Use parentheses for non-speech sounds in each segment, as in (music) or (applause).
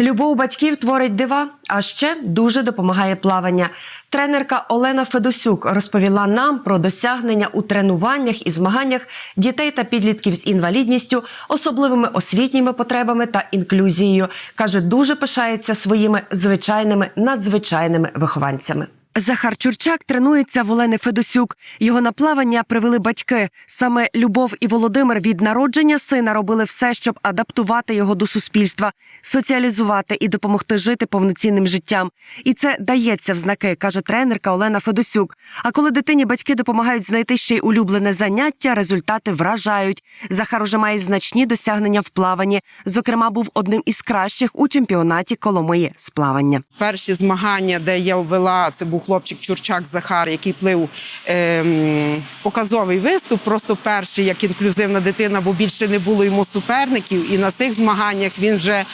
Любов батьків творить дива, а ще дуже допомагає плавання. Тренерка Олена Федосюк розповіла нам про досягнення у тренуваннях і змаганнях дітей та підлітків з інвалідністю, особливими освітніми потребами та інклюзією. каже, дуже пишається своїми звичайними надзвичайними вихованцями. Захар Чурчак тренується в Олени Федосюк. Його на плавання привели батьки. Саме Любов і Володимир від народження сина робили все, щоб адаптувати його до суспільства, соціалізувати і допомогти жити повноцінним життям. І це дається в знаки, каже тренерка Олена Федосюк. А коли дитині батьки допомагають знайти ще й улюблене заняття, результати вражають. Захар уже має значні досягнення в плаванні. Зокрема, був одним із кращих у чемпіонаті Коломиї з плавання. Перші змагання, де я ввела, це був хлопчик Чурчак Захар, який плив ем, показовий виступ, просто перший як інклюзивна дитина, бо більше не було йому суперників. І на цих змаганнях він вже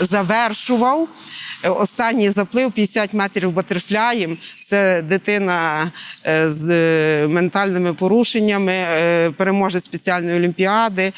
завершував. Е, Останній заплив 50 метрів батерфляєм. Це дитина е, з ментальними порушеннями, е, переможець спеціальної олімпіади.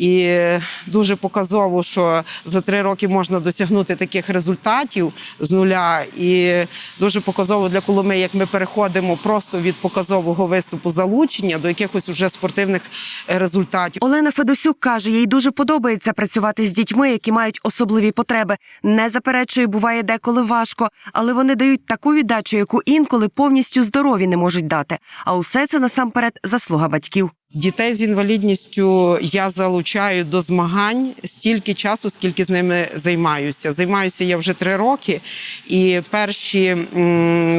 І дуже показово, що за три роки можна досягнути таких результатів з нуля. І дуже показово для Коломи, як ми переходимо просто від показового виступу залучення до якихось уже спортивних е, результатів. Олена Федосюк каже, їй дуже подобається працювати з дітьми, які мають особливі потреби. Не заперечує, буває деколи важко, але вони дають таку віддачу, яку інколи повністю здорові не можуть дати. А усе це насамперед заслуга батьків. Дітей з інвалідністю я залучаю до змагань стільки часу, скільки з ними займаюся. Займаюся я вже три роки, і перші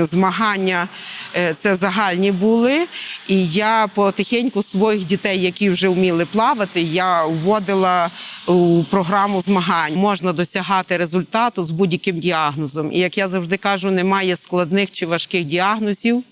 змагання е, це загальні були. І я потихеньку своїх дітей, які вже вміли плавати, я вводила у програму змагань. Можна досягати результату з будь-яким діагнозом. І як я завжди кажу, немає складних чи важких діагнозів.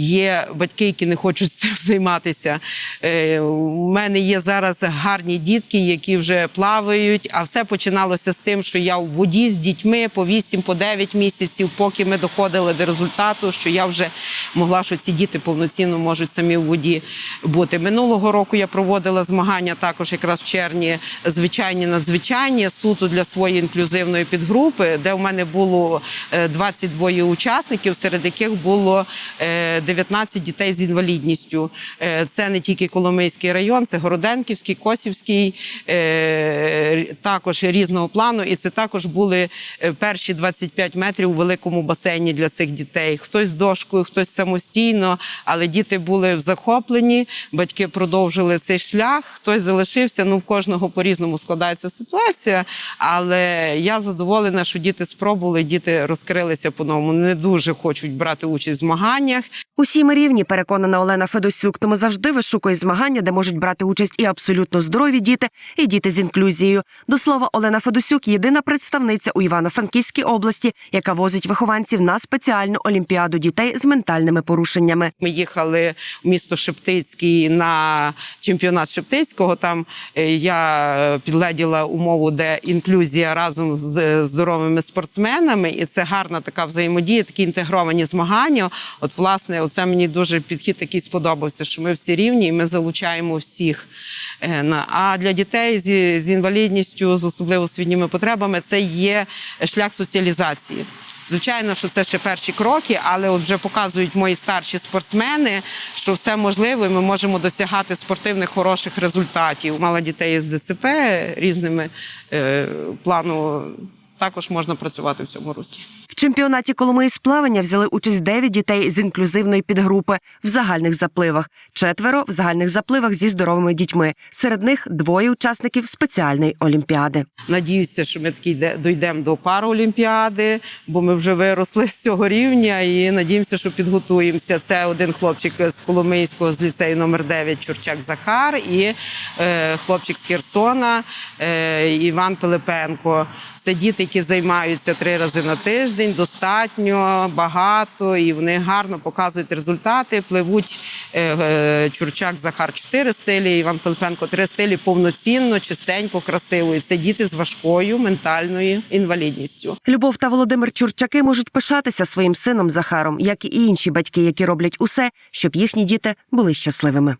Є батьки, які не хочуть цим (laughs) займатися. Е, У мене є зараз гарні дітки, які вже плавають. А все починалося з тим, що я в воді з дітьми по 8 по 9 місяців, поки ми доходили до результату, що я вже могла, що ці діти повноцінно можуть самі в воді бути. Минулого року я проводила змагання також якраз в червні, звичайні надзвичайні, суто для своєї інклюзивної підгрупи, де в мене було е, 22 учасників, серед яких було е, 19 дітей з інвалідністю. Е, Це не тільки Коломийський район, це Городенківський, Косівський, е, також різного плану. І це також були е, перші 25 метрів у великому басейні для цих дітей. Хтось з дошкою, хтось самостійно, але діти були в захопленні, батьки продовжили цей шлях, хтось залишився. Ну, в кожного по-різному складається ситуація. Але я задоволена, що діти спробували, діти розкрилися по-новому. Не дуже хочуть брати участь в змаганнях. Усі ми рівні, переконана Олена Федосюк, тому завжди вишукує змагання, де можуть брати участь і абсолютно здорові діти, і діти з інклюзією. До слова, Олена Федосюк єдина представниця у Івано-Франківській області, яка возить вихованців на спеціальну олімпіаду дітей з ментальними порушеннями. Ми їхали в місто Шептицький на чемпіонат Шептицького. Там е, я підледіла умову, де інклюзія разом з здоровими спортсменами, і це гарна така взаємодія, такі інтегровані змагання. От, власне, оце мені дуже підхід такий сподобався, що ми всі рівні і ми залучаємо всіх. Е, А для дітей з, інвалідністю, з особливо освітніми потребами, це є шлях соціалізації. Звичайно, що це ще перші кроки, але от вже показують мої старші спортсмени, що все можливо, і ми можемо досягати спортивних хороших результатів. Мала дітей з ДЦП різними е, плану. Також можна працювати в цьому руслі. В чемпіонаті Коломиї з плавання взяли участь 9 дітей з інклюзивної підгрупи в загальних запливах, четверо в загальних запливах зі здоровими дітьми. Серед них двоє учасників спеціальної олімпіади. Надіюся, що ми таки дійдемо до параолімпіади, бо ми вже виросли з цього рівня і надіємося, що підготуємося. Це один хлопчик з Коломийського з ліцею номер 9 Чурчак Захар і е, хлопчик з Херсона е, Іван Пилипенко. Це діти, які займаються три рази на тиждень, достатньо багато, і вони гарно показують результати. Пливуть е, е, Чурчак Захар чотири стилі, Іван Пилипенко три стилі повноцінно, чистенько, красиво. І це діти з важкою ментальною інвалідністю. Любов та Володимир Чурчаки можуть пишатися своїм сином Захаром, як і інші батьки, які роблять усе, щоб їхні діти були щасливими.